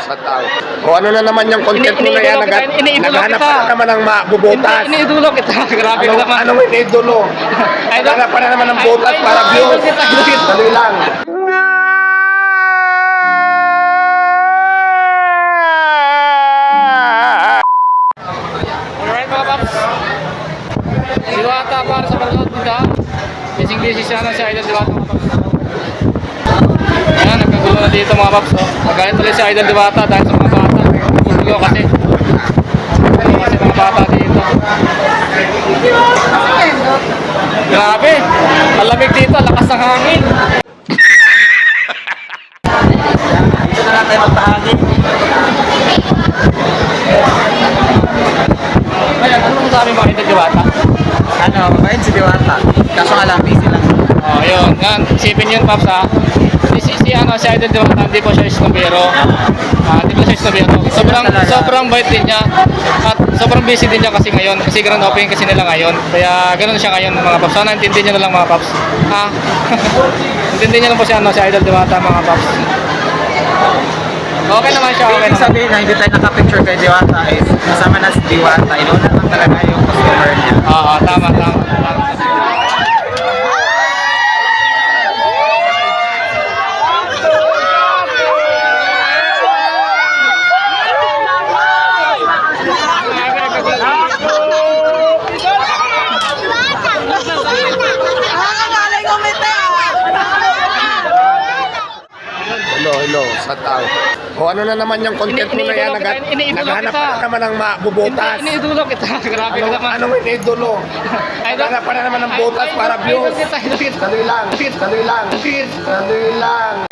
sa tao. O ano na naman yung content mo na yan, nag- kita, kita. ka na naman ng mabubutas. Ini- Iniidolo kita. Grabe Ano, naman. anong iniidolo? Idol- Naghahanap ka na naman ng butas para views. kita, kita. Dali lang. Alright mga paps. Diwata para sa panonood nila. Busy busy siya na si Idol Diwata mga paps. Na dito mga paps. Oh. Magalit ulit si Idol Diwata dahil sa mga bata. Gulo kasi. Gulo kasi mga bata dito. Grabe. Malamig dito. Lakas ng hangin. Dito na lang tayo magpahagi. Ayan, ano mo sabi mga Idol Diwata? Ano, mabait si Diwata. Kaso nga lang, busy lang. Oh, yun. Yan, isipin yun, Paps, ha? Si, si, ano, si Idol Diwata, hindi po siya snobero. Ah, hindi po siya snobero. Sobrang, sobrang bait din niya. At sobrang busy din niya kasi ngayon. Kasi grand opening kasi nila ngayon. Kaya ganun siya ngayon, mga Paps. Sana intindihin niyo na lang, mga Paps. Ha? intindihin niyo lang po si, ano, si Idol Diwata, mga Paps. Okay naman siya, okay Ibig naman. sabihin na hindi tayo nakapicture kay Diwata is kasama na si Diwata. Inuuna lang talaga sa tao. O ano na naman yung content mo na yan, nag- kita. ka na naman ng mabubutas. Ini- Iniidolo kita. Grabe Anong, naman. anong iniidolo? Naghahanap ka na naman ng butas para views. Dali lang, dali lang, dali lang.